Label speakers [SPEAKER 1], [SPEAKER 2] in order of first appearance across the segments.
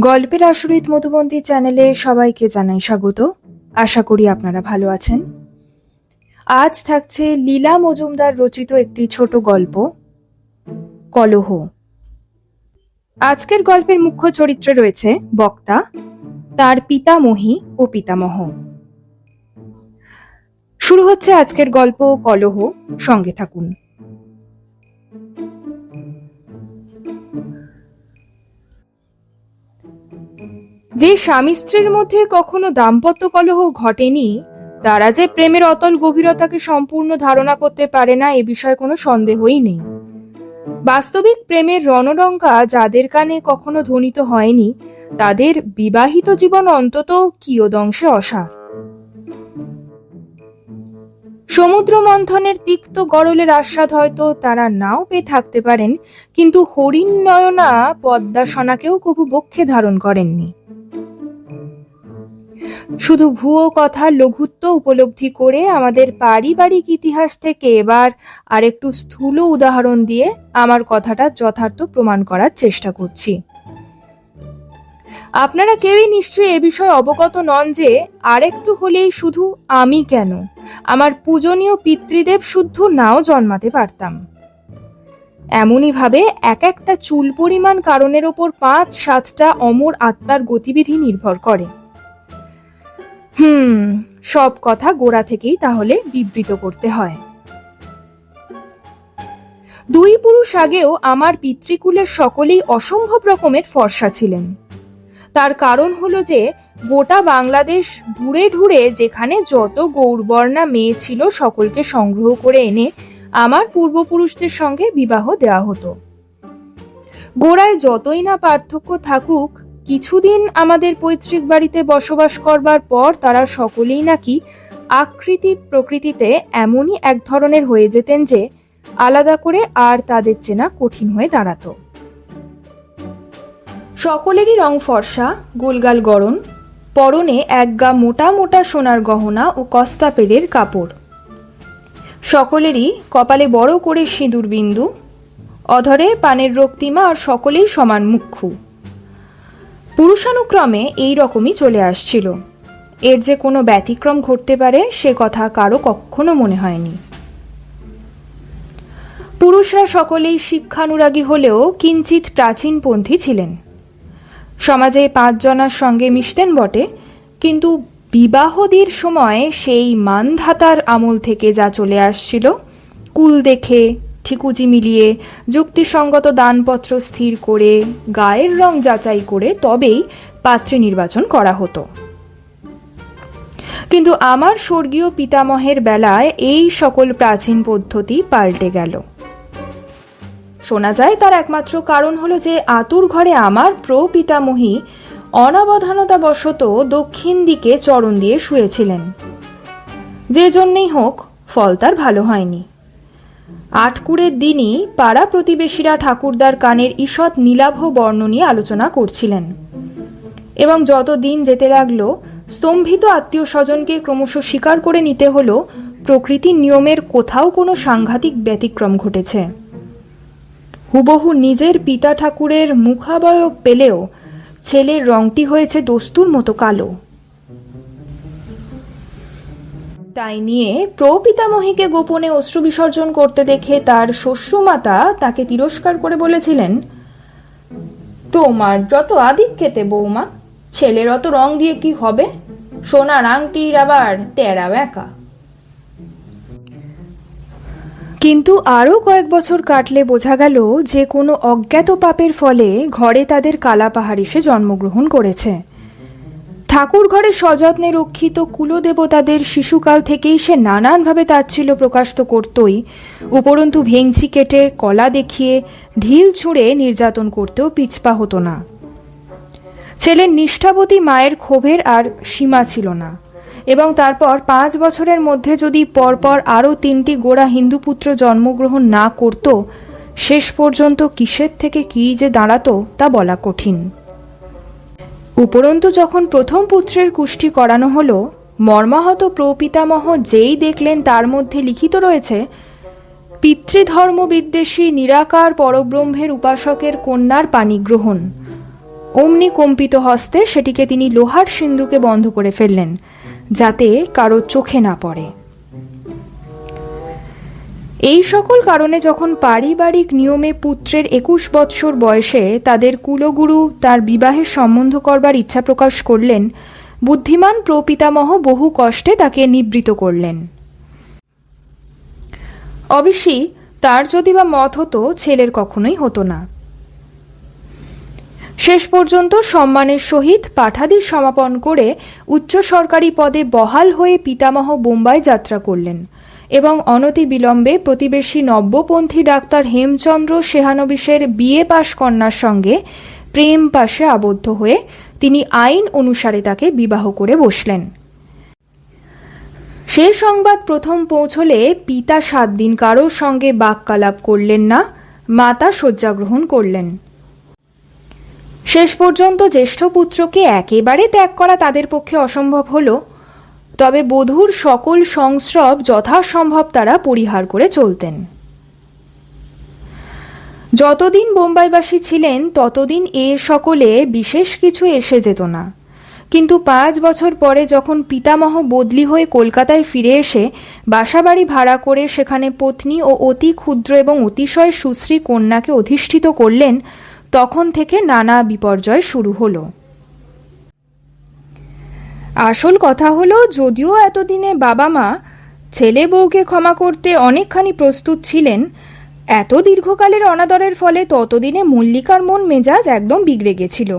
[SPEAKER 1] গল্পের আসরিত মধুবন্তী চ্যানেলে সবাইকে জানাই স্বাগত। আশা করি আপনারা ভালো আছেন। আজ থাকছে লীলা মজুমদার রচিত একটি ছোট গল্প, কলহ। আজকের গল্পের মুখ্য চরিত্রে রয়েছে বক্তা, তার পিতামহী ও পিতামহ। শুরু হচ্ছে আজকের গল্প কলহ। সঙ্গে থাকুন। যে স্বামী স্ত্রীর মধ্যে কখনো দাম্পত্য কলহ ঘটেনি, তারা যে প্রেমের অতল গভীরতাকে সম্পূর্ণ ধারণা করতে পারে না, এ বিষয়ে কোনো সন্দেহই নেই। বাস্তবিক প্রেমের রণডঙ্কা যাদের কানে কখনো ধ্বনিত হয়নি, তাদের বিবাহিত জীবন অন্তত কিয়দংশে অসার। সমুদ্র মন্থনের তিক্ত গরলের আস্বাদ হয়তো তারা নাও পেয়ে থাকতে পারেন, কিন্তু হরিণ নয়না পদ্মাসনাকেও কবু বক্ষে ধারণ করেননি। শুধু ভুয়ো কথা লঘুত্ব উপলব্ধি করে আমাদের পারিবারিক ইতিহাস থেকে এবার আরেকটু স্থূল উদাহরণ দিয়ে আমার কথাটা যথার্থ প্রমাণ করার চেষ্টা করছি। আপনারা কেউই নিশ্চয়ই এ বিষয়ে অবগত নন যে আরেকটু হলেই শুধু আমি কেন? আমার পূজনীয় পিতৃদেব শুদ্ধ নাও জন্মাতে পারতাম। এমনই ভাবে এক একটা চুল পরিমাণ কারণের ওপর পাঁচ সাতটা অমর আত্মার গতিবিধি নির্ভর করে। হুম, সব কথা গোড়া থেকেই তাহলে বিবৃত করতে হয়। দুই পুরুষ আগেও আমার পিতৃকুলের সকলেই অসম্ভব রকমের ফর্সা ছিলেন। তার কারণ হলো যে, গোটা বাংলাদেশ ঢুড়ে ঢুড়ে যেখানে যত গৌরবর্ণা মেয়ে ছিল সকলকে সংগ্রহ করে এনে আমার পূর্বপুরুষদের সঙ্গে বিবাহ দেওয়া হতো। গোড়ায় যতই না পার্থক্য থাকুক কিছুদিন আমাদের পৈতৃক বাড়িতে বসবাস করবার পর তারা সকলেই নাকি আকৃতি প্রকৃতিতে এমনই এক ধরনের হয়ে যেতেন যে আলাদা করে আর তাদের চেনা কঠিন হয়ে দাঁড়াতো। সকলেরই রং ফর্সা, গোলগাল গরম পরনে এক গা মোটা মোটা সোনার গহনা ও কস্তা পেরের কাপড়। সকলেরই কপালে বড় করে সিঁদুর বিন্দু, অধরে পানের রক্তিমা আর সকলেই সমান মুখ্যু। পুরুষানুক্রমে এই রকমই চলে আসছিল। এর যে কোনো ব্যতিক্রম ঘটতে পারে, সে কথা কারও কখনো মনে হয়নি। পুরুষরা সকলেই শিক্ষানুরাগী হলেও কিঞ্চিত প্রাচীনপন্থী ছিলেন। সমাজে পাঁচজনার সঙ্গে মিশতেন বটে, কিন্তু বিবাহদের সময় সেই মানধাতার আমল থেকে যা চলে আসছিল, কুল দেখে ঠিকুজি মিলিয়ে যুক্তিসঙ্গত দানপত্র স্থির করে, গায়ের রং যাচাই করে তবেই পাত্রী নির্বাচন করা হতো। কিন্তু আমার স্বর্গীয় পিতামহের বেলায় এই সকল প্রাচীন পদ্ধতি পাল্টে গেল। শোনা যায় তার একমাত্র কারণ হলো যে আতুর ঘরে আমার প্রপিতামহী অনাবধানতাবশত দক্ষিণ দিকে চরণ দিয়ে শুয়েছিলেন। যে জন্যেই হোক, ফল তার ভালো হয়নি। আটকুড়ের দিনই পাড়া প্রতিবেশীরা ঠাকুরদার কানের ঈষৎ নীলাভ বর্ণ নিয়ে আলোচনা করছিলেন। এবং যত দিন যেতে লাগল, স্তম্ভিত আত্মীয় স্বজনকে ক্রমশ স্বীকার করে নিতে হলো, প্রকৃতির নিয়মের কোথাও কোনো সাংঘাতিক ব্যতিক্রম ঘটেছে। হুবহু নিজের পিতা ঠাকুরের মুখাবয়ব পেলেও ছেলের রংটি হয়েছে দস্তুর মতো কালো। তাই নিয়ে প্রপিতামহীকে গোপনে অশ্রু বিসর্জন করতে দেখে তার শ্বশ্রুমাতা তাকে তিরস্কার করে বলেছিলেন, তোমার যত আদিক খেতে বৌমা, ছেলের অত রং দিয়ে কি হবে? সোনার আংটির আবার তেরা ব্যাকা কিন্তু আরও কয়েক বছর কাটলে বোঝা গেল যে কোনো অজ্ঞাত পাপের ফলে ঘরে তাদের কালা পাহাড় এসে জন্মগ্রহণ করেছে। ঠাকুর ঘরে সযত্নে রক্ষিত কুলদেবতাদের শিশুকাল থেকেই সে নানানভাবে তাচ্ছিল্য প্রকাশ তো করতই। উপরন্তু ভেংচি কেটে, কলা দেখিয়ে, ঢিল ছুঁড়ে নির্যাতন করতেও পিছপা হতো না। ছেলের নিষ্ঠাবতী মায়ের ক্ষোভের আর সীমা ছিল না। এবং তারপর পাঁচ বছরের মধ্যে যদি পরপর আরও তিনটি গোড়া হিন্দু পুত্র জন্মগ্রহণ না করত, শেষ পর্যন্ত কিসের থেকে কী যে দাঁড়াতো তা বলা কঠিন। উপরন্তু যখন প্রথম পুত্রের কুষ্টি করানো হলো, মর্মাহত প্রপিতামহ যেই দেখলেন তার মধ্যে লিখিত রয়েছে পিতৃধর্ম বিদ্বেষী নিরাকার পরব্রহ্মের উপাসকের কন্যার পাণিগ্রহণ। অমনি কম্পিত হস্তে সেটিকে তিনি লোহার সিন্ধুকে বন্ধ করে ফেললেন, যাতে কারও চোখে না পড়ে। এই সকল কারণে যখন পারিবারিক নিয়মে পুত্রের একুশ বৎসর বয়সে তাদের কুলগুরু তার বিবাহের সম্বন্ধ করবার ইচ্ছা প্রকাশ করলেন, বুদ্ধিমান প্রপিতামহ বহু কষ্টে তাকে নিবৃত করলেন। অবশ্যই তার যদি বা মত হতো, ছেলের কখনোই হতো না। শেষ পর্যন্ত সম্মানের সহিত পাঠাদি সমাপন করে উচ্চ সরকারি পদে বহাল হয়ে পিতামহ বোম্বাই যাত্রা করলেন। এবং অনতি বিলম্বে প্রতিবেশী নব্যপন্থী ডাক্তার হেমচন্দ্র সেহানবিশের বিয়ে পাশ কন্যার সঙ্গে প্রেম পাশে আবদ্ধ হয়ে তিনি আইন অনুসারে তাকে বিবাহ করে বসলেন। সে সংবাদ প্রথম পৌঁছলে পিতা সাত দিন কারোর সঙ্গে বাক্যালাপ করলেন না, মাতা শয্যা গ্রহণ করলেন। শেষ পর্যন্ত জ্যেষ্ঠ পুত্রকে একেবারে ত্যাগ করা তাদের পক্ষে অসম্ভব হল। তবে বধূর সকল সংস্রব যথাসম্ভব তারা পরিহার করে চলতেন। যতদিন বোম্বাইবাসী ছিলেন, ততদিন এ সকলে বিশেষ কিছু এসে যেত না। কিন্তু পাঁচ বছর পরে যখন পিতামহ বদলি হয়ে কলকাতায় ফিরে এসে বাসাবাড়ি ভাড়া করে সেখানে পত্নী ও অতি ক্ষুদ্র এবং অতিশয় সুশ্রী কন্যাকে অধিষ্ঠিত করলেন, তখন থেকে নানা বিপর্যয় শুরু হলো। আসল কথা হলো, যদিও এতদিনে বাবা মা ছেলে বউকে ক্ষমা করতে অনেকখানি প্রস্তুত ছিলেন, এত দীর্ঘকালের অনাদরের ফলে ততদিনে মল্লিকার মন মেজাজ একদম বিগড়ে গেছিল।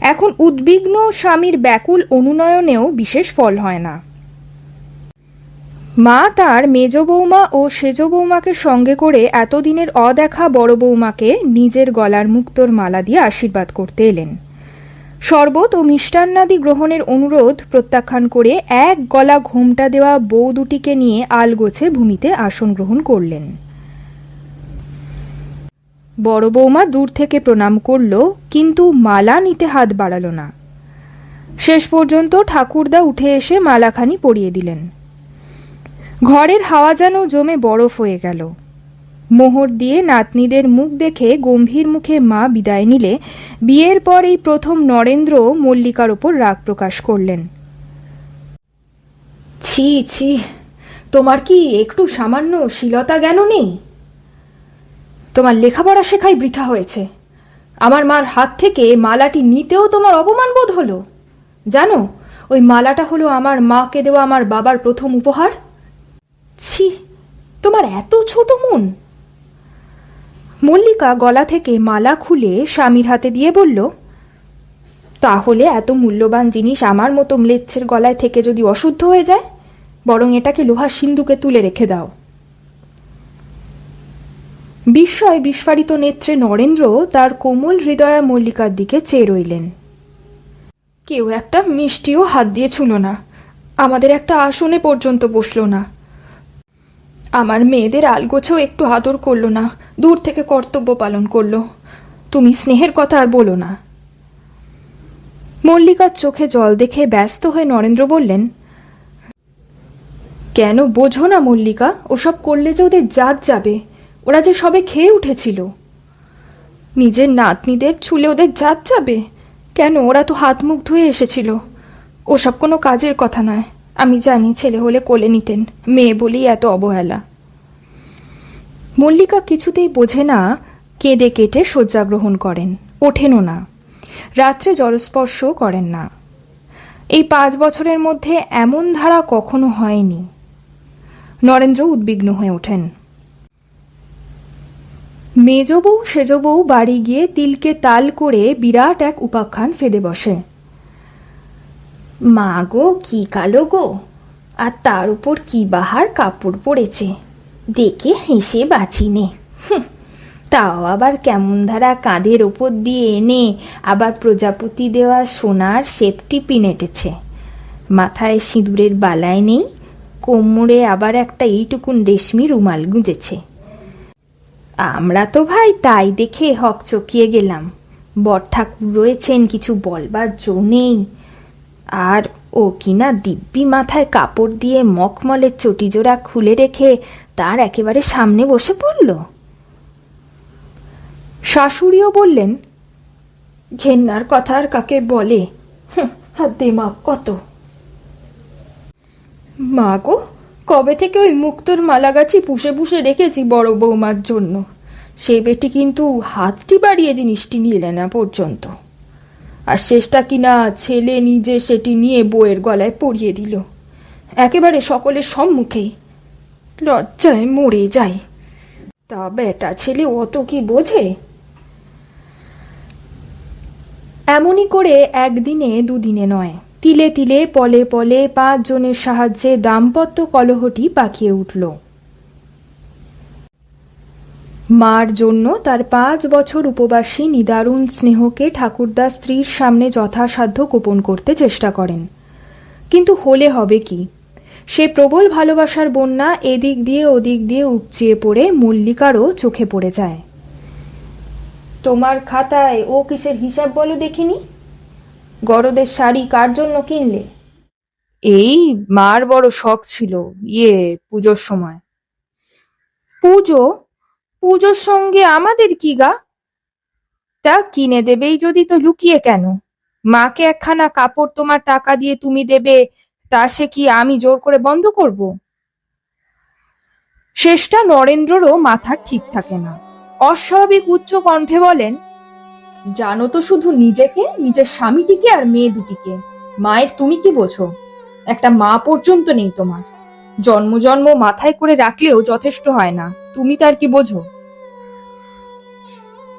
[SPEAKER 1] এখন উদ্বিগ্ন স্বামীর ব্যাকুল অনুনয়নেও বিশেষ ফল হয় না। মা তার মেজ বৌমা ও সেজ বৌমাকে সঙ্গে করে এতদিনের অদেখা বড় বৌমাকে নিজের গলার মুক্তোর মালা দিয়ে আশীর্বাদ করতে এলেন। শরবত ও মিষ্টান্নাদি গ্রহণের অনুরোধ প্রত্যাখ্যান করে এক গলা ঘোমটা দেওয়া বউ দুটিকে নিয়ে আলগোছে ভূমিতে আসন গ্রহণ করলেন। বড় বৌমা দূর থেকে প্রণাম করল, কিন্তু মালা নিতে হাত বাড়ালো না। শেষ পর্যন্ত ঠাকুরদা উঠে এসে মালাখানি পরিয়ে দিলেন। ঘরের হাওয়া যেন জমে বরফ হয়ে গেল। মোহর দিয়ে নাতনিদের মুখ দেখে গম্ভীর মুখে মা বিদায় নিলে বিয়ের পর এই প্রথম নরেন্দ্র মল্লিকার ওপর রাগ প্রকাশ করলেন। ছি ছি, তোমার কি একটু সামান্য শীলতা জ্ঞান নেই? তোমার লেখাপড়া শেখাই বৃথা হয়েছে। আমার মার হাত থেকে মালাটি নিতেও তোমার অপমান বোধ হলো? জানো, ওই মালাটা হলো আমার মাকে দেওয়া আমার বাবার প্রথম উপহার? ছি, তোমার এত ছোট মন! মল্লিকা গলা থেকে মালা খুলে স্বামীর হাতে দিয়ে বলল, তাহলে এত মূল্যবান জিনিস আমার মতো ম্লেচ্ছের গলায় থেকে যদি অশুদ্ধ হয়ে যায়, বরং এটাকে লোহার সিন্ধুকে তুলে রেখে দাও। বিস্ময় বিস্ফারিত নেত্রে নরেন্দ্র তার কোমল হৃদয়া মল্লিকার দিকে চেয়ে রইলেন। কেউ একটা মিষ্টিও হাত দিয়ে ছুলো না, আমাদের একটা আসনে পর্যন্ত বসল না। আমার মেয়েদের আলগোছেও একটু আদর করল না, দূর থেকে কর্তব্য পালন করল। তুমি স্নেহের কথা আর বলো না। মল্লিকার চোখে জল দেখে ব্যস্ত হয়ে নরেন্দ্র বললেন, কেন বোঝো না মল্লিকা, ওসব করলে যে ওদের জাত যাবে, ওরা যে সবে খেয়ে উঠেছিল। নিজের নাতনিদের ছুলে ওদের জাত যাবে, কেন ওরা তো হাত মুখ ধুয়ে এসেছিল? ওসব কোনো কাজের কথা নয়। আমি জানি ছেলে হলে কোলে নিতেন, মেয়ে বলেই এত অবহেলা। মল্লিকা কিছুতেই বোঝে না, কেঁদে কেটে শয্যা গ্রহণ করেন, ওঠেনও না। রাত্রে জলস্পর্শও করেন না। এই পাঁচ বছরের মধ্যে এমন ধারা কখনো হয়নি। নরেন্দ্র উদ্বিগ্ন হয়ে ওঠেন। মেজ বউ সেজ বউ বাড়ি গিয়ে তিলকে তাল করে বিরাট এক উপাখ্যান ফেদে বসে।
[SPEAKER 2] মা গো কি কালো গো? আর তার উপর কি বাহার কাপড় পরেছে দেখে হেসে বাঁচি নে। তাও আবার কেমন ধারা কাঁধের ওপর দিয়ে এনে আবার প্রজাপতি দেওয়া সোনার সেফটি পিন এঁটেছে মাথায় সিঁদুরের বালায় নেই, কোমরে আবার একটা এইটুকুন রেশমি রুমাল গুঁজেছে। আমরা তো ভাই তাই দেখে হক চকিয়ে গেলাম। বর ঠাকুর রয়েছেন, কিছু বলবার জো নেই। আর ও কিনা দিব্যি মাথায় কাপড় দিয়ে মখমলের চটিজোড়া খুলে রেখে তার একেবারে সামনে বসে পড়ল।
[SPEAKER 1] শাশুড়িও বললেন, ঘেন্নার কথা আর কাকে বলে? আর দেমাগ কত? মা গো, কবে থেকে ওই মুক্তোর মালাগাছি পুষে পুষে রেখেছি বড় বৌমার জন্য? সে বেটি কিন্তু হাতটি বাড়িয়ে জিনিসটি নিলে না পর্যন্ত। আর শেষটা কিনা ছেলে নিজে সেটি নিয়ে বইয়ের গলায় পরিয়ে দিল। একেবারে সকলের সম্মুখেই লজ্জায় মরে যায়। তা বেটা ছেলে অত কি বোঝে? এমনই করে একদিনে দুদিনে নয়, তিলে তিলে পলে পলে পাঁচজনের সাহায্যে দাম্পত্য কলহটি পাকিয়ে উঠল। মার জন্য তার পাঁচ বছর উপবাসী নিদারুণ স্নেহকে ঠাকুরদা স্ত্রীর সামনে যথাসাধ্য গোপন করতে চেষ্টা করেন। কিন্তু হলে হবে কি? সে প্রবল ভালোবাসার বন্যা এদিক দিয়ে ওদিক দিয়ে উপচিয়ে পড়ে মল্লিকারও চোখে পড়ে যায়। তোমার খাতায় ও কিসের হিসাব বলো দেখিনি? গরদের শাড়ি কার জন্য কিনলে? এই মার বড় শখ ছিল ইয়ে পুজোর সময়। পুজো পুজোর সঙ্গে আমাদের কি গা? তা কিনে দেবেই যদি তো লুকিয়ে কেন? মাকে একখানা কাপড় তোমার টাকা দিয়ে তুমি দেবে, তা সে কি আমি জোর করে বন্ধ করব? শেষটা নরেন্দ্ররও মাথার ঠিক থাকে না। অস্বাভাবিক উচ্চ কণ্ঠে বলেন, জানো তো শুধু নিজেকে, নিজের স্বামীটিকে আর মেয়ে দুটিকে। মায়ের তুমি কি বোঝো? একটা মা পর্যন্ত নেই তোমার। জন্ম জন্ম মাথায় করে রাখলেও যথেষ্ট হয় না। তুমি তার কি বোঝো?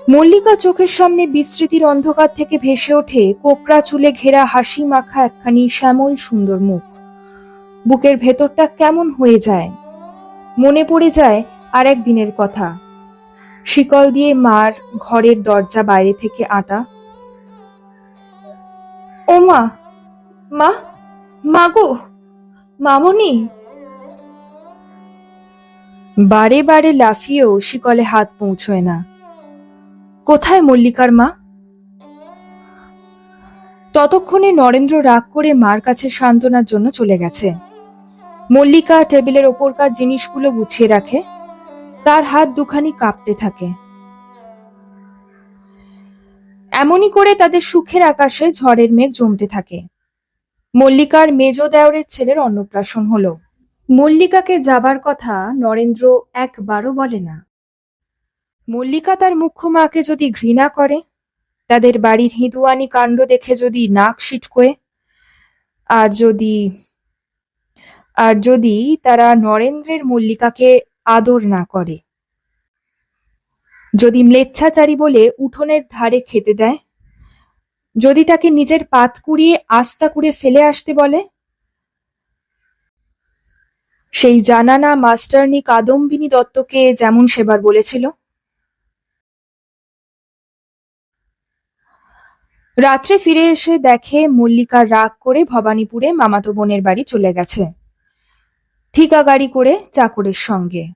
[SPEAKER 1] মল্লিকা চোখের সামনে বিস্মৃতির অন্ধকার থেকে ভেসে ওঠে কোকড়া চুলে ঘেরা হাসি মাখা একখানি শ্যামল সুন্দর মুখ। বুকের ভেতরটা কেমন হয়ে যায়? মনে পড়ে যায় আর এক দিনের কথা। শিকল দিয়ে মার ঘরের দরজা বাইরে থেকে আটা। ও মা মা গো, মামনি। বারে বারে লাফিয়েও শিকলে হাত পৌঁছয় না। কোথায় মল্লিকার মা? ততক্ষণে নরেন্দ্র রাগ করে মার কাছে সান্ত্বনার জন্য চলে গেছে। মল্লিকা টেবিলের ওপরকার জিনিসগুলো গুছিয়ে রাখে। তার হাত দুখানি কাঁপতে থাকে। এমনই করে তাদের সুখের আকাশে ঝড়ের মেঘ জমতে থাকে। মল্লিকার মেজ দেওরের ছেলের অন্নপ্রাশন হলো। মল্লিকাকে যাবার কথা নরেন্দ্র একবারও বলে না। মল্লিকা তার মুখ্য মাকে যদি ঘৃণা করে, তাদের বাড়ির হিঁদুয়ানি কাণ্ড দেখে যদি নাক সিটকোয়, আর যদি আর যদি তারা নরেন্দ্রের মল্লিকাকে আদর না করে, যদি ম্লেচ্ছাচারী বলে উঠোনের ধারে খেতে দেয়, যদি তাকে নিজের পাত কুড়িয়ে আস্তা কুড়ে ফেলে আসতে বলে সেই জানানা মাস্টারনি কাদম্বিনী দত্তকে যেমন সেবার বলেছিল। রাত্রে ফিরে এসে দেখে মল্লিকা রাগ করে ভবানীপুরে মামাতো বোনের বাড়ি চলে গেছে। ঠিকা গাড়ি করে চাকরের সঙ্গে।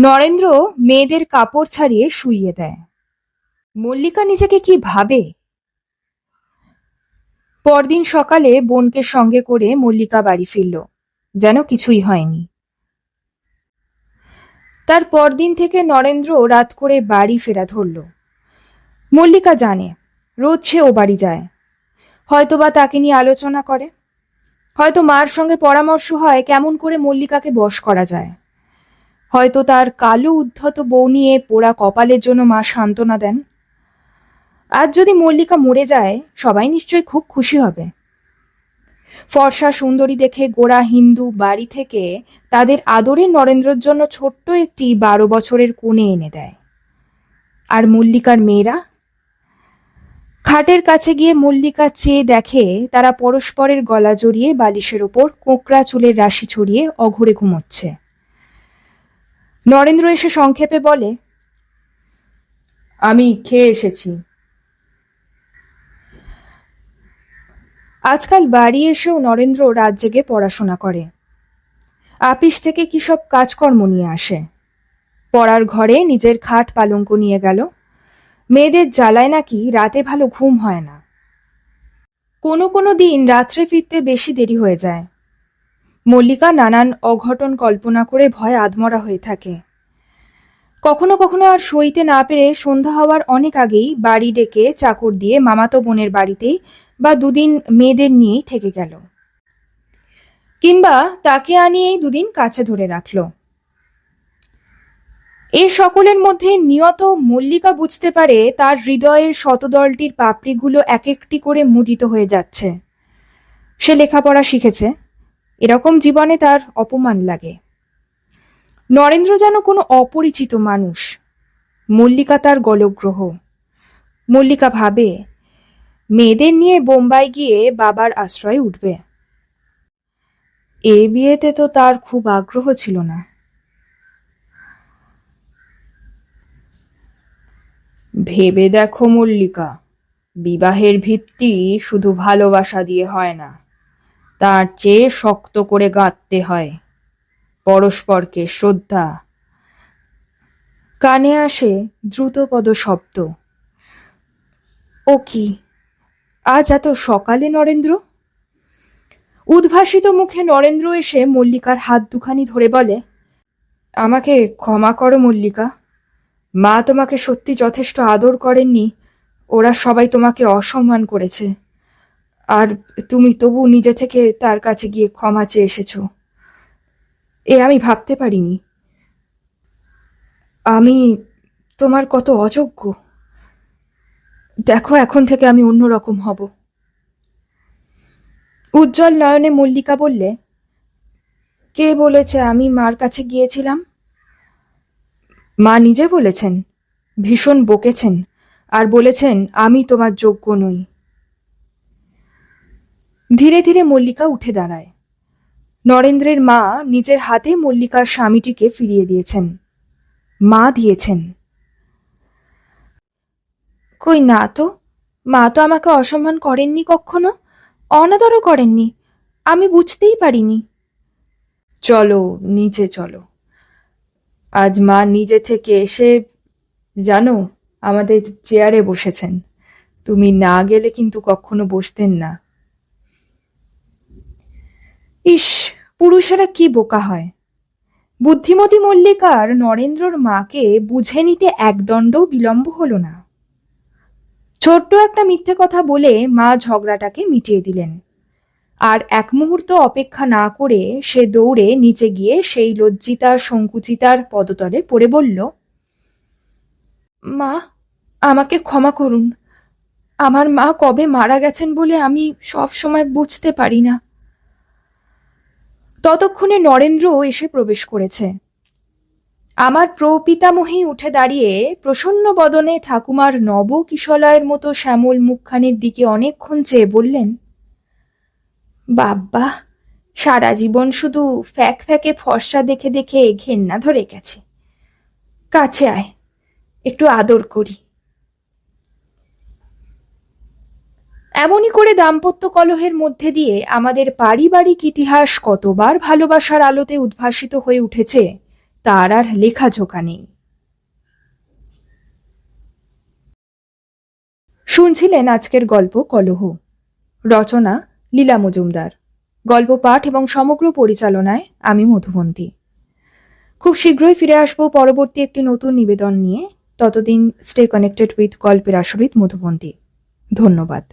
[SPEAKER 1] নরেন্দ্র মেয়েদের কাপড় ছাড়িয়ে শুইয়ে দেয়। মল্লিকা নিজেকে কি ভাবে? পরদিন সকালে বোনকে সঙ্গে করে মল্লিকা বাড়ি ফিরল। যেন কিছুই হয়নি। তার পরদিন থেকে নরেন্দ্র রাত করে বাড়ি ফেরা ধরল। মল্লিকা জানে, রোজ সে ও বাড়ি যায়। হয়তোবা তাকে নিয়ে আলোচনা করে। হয়তো মার সঙ্গে পরামর্শ হয় কেমন করে মল্লিকাকে বশ করা যায়। হয়তো তার কালো উদ্ধত বউ নিয়ে পোড়া কপালের জন্য মা সান্ত্বনা দেন। আজ যদি মল্লিকা মরে যায়, সবাই নিশ্চয়ই খুব খুশি হবে। ফর্সা সুন্দরী দেখে গোড়া হিন্দু বাড়ি থেকে তাদের আদরের নরেন্দ্রর জন্য ছোট্ট একটি বারো বছরের কোণে এনে দেয়। আর মল্লিকার মেয়েরা? খাটের কাছে গিয়ে মল্লিকা চেয়ে দেখে তারা পরস্পরের গলা জড়িয়ে বালিশের ওপর কোঁকড়া চুলের রাশি ছড়িয়ে অঘরে ঘুমোচ্ছে। নরেন্দ্র এসে সংক্ষেপে বলে, আমি খেয়ে এসেছি। আজকাল বাড়ি এসেও নরেন্দ্র রাত জেগে পড়াশোনা করে। আপিস থেকে কি সব কাজকর্ম নিয়ে আসে? পড়ার ঘরে নিজের খাট পালঙ্ক নিয়ে গেল। মেয়েদের জ্বালায় নাকি রাতে ভালো ঘুম হয় না। কোনো কোনো দিন রাত্রে ফিরতে বেশি দেরি হয়ে যায়। মল্লিকা নানান অঘটন কল্পনা করে ভয়ে আদমরা হয়ে থাকে। কখনো কখনো আর সইতে না পেরে সন্ধ্যা হওয়ার অনেক আগেই বাড়ি ডেকে চাকর দিয়ে মামাতো বোনের বাড়িতেই বা দুদিন মেয়েদের নিয়েই থেকে গেল। কিংবা তাকে আনিয়েই দুদিন কাছে ধরে রাখল। এ সকলের মধ্যে নিয়ত মল্লিকা বুঝতে পারে তার হৃদয়ের শতদলটির পাপড়িগুলো এক একটি করে মুদিত হয়ে যাচ্ছে। সে লেখাপড়া শিখেছে। এরকম জীবনে তার অপমান লাগে। নরেন্দ্র যেন কোনো অপরিচিত মানুষ। মল্লিকা তার গলগ্রহ। মল্লিকা ভাবে মেয়েদের নিয়ে বোম্বাই গিয়ে বাবার আশ্রয়ে উঠবে। এ বিয়েতে তো তার খুব আগ্রহ ছিল না। ভেবে দেখো মল্লিকা, বিবাহের ভিত্তি শুধু ভালোবাসা দিয়ে হয় না, তার চেয়ে শক্ত করে গাঁথতে হয়। পরস্পরকে শ্রদ্ধা। কানে আসে দ্রুতপদ শব্দ। ও কি? আজ এত সকালে নরেন্দ্র? উদ্ভাসিত মুখে নরেন্দ্র এসে মল্লিকার হাত দুখানি ধরে বলে, আমাকে ক্ষমা করো মল্লিকা। মা তোমাকে সত্যি যথেষ্ট আদর করেননি। ওরা সবাই তোমাকে অসম্মান করেছে। আর তুমি তবু নিজে থেকে তার কাছে গিয়ে ক্ষমা চেয়ে এসেছ। এ আমি ভাবতে পারিনি। আমি তোমার কত অযোগ্য। দেখো, এখন থেকে আমি অন্যরকম হব। উজ্জ্বল নয়নে মল্লিকা বললে, কে বলেছে আমি মার কাছে গিয়েছিলাম? মা নিজে বলেছেন, ভীষণ বকেছেন, আর বলেছেন আমি তোমার যোগ্য নই। ধীরে ধীরে মল্লিকা উঠে দাঁড়ায়। নরেন্দ্রের মা নিজের হাতে মল্লিকার স্বামীটিকে ফিরিয়ে দিয়েছেন। মা দিয়েছেন। কই না তো? মা তো আমাকে অসম্মান করেননি কখনো? অনাদরও করেননি। আমি বুঝতেই পারিনি। চলো নিচে চলো। আজ মা নিজে থেকে এসে, জানো, আমাদের চেয়ারে বসেছেন। তুমি না গেলে কিন্তু কখনো বসতেন না। ইস, পুরুষেরা কি বোকা হয়। বুদ্ধিমতী মল্লিকার নরেন্দ্রর মাকে বুঝে নিতে একদণ্ডও বিলম্ব হলো না। ছোট্ট একটা মিথ্যে কথা বলে মা ঝগড়াটাকে মিটিয়ে দিলেন। আর এক মুহূর্ত অপেক্ষা না করে সে দৌড়ে নিচে গিয়ে সেই লজ্জিতা, সংকুচিতার পদতলে পড়ে বলল, মা, আমাকে ক্ষমা করুন। আমার মা কবে মারা গেছেন বলে আমি সব সময় বুঝতে পারি না। ততক্ষণে নরেন্দ্র এসে প্রবেশ করেছে। আমার প্রপিতামহী উঠে দাঁড়িয়ে প্রসন্ন বদনে ঠাকুমার নব কিশলয়ের মতো শ্যামল মুখখানির দিকে অনেকক্ষণ চেয়ে বললেন, বাব্বা, সারা জীবন শুধু ফ্যাক ফ্যাকে ফর্সা দেখে দেখে ঘেন্না ধরে গেছে। কাছে আয়, একটু আদর করি। এমনই করে দাম্পত্য কলহের মধ্যে দিয়ে আমাদের পারিবারিক ইতিহাস কতবার ভালোবাসার আলোতে উদ্ভাসিত হয়ে উঠেছে তার আর লেখাঝোকা নেই। শুনছিলেন আজকের গল্প কলহ। রচনা লীলা মজুমদার। গল্প পাঠ এবং সমগ্র পরিচালনায় আমি মধুবন্তী। খুব শীঘ্রই ফিরে আসব পরবর্তী একটি নতুন নিবেদন নিয়ে। ততদিন স্টে কানেক্টেড উইথ গল্পের আসরিত মধুবন্তী। ধন্যবাদ।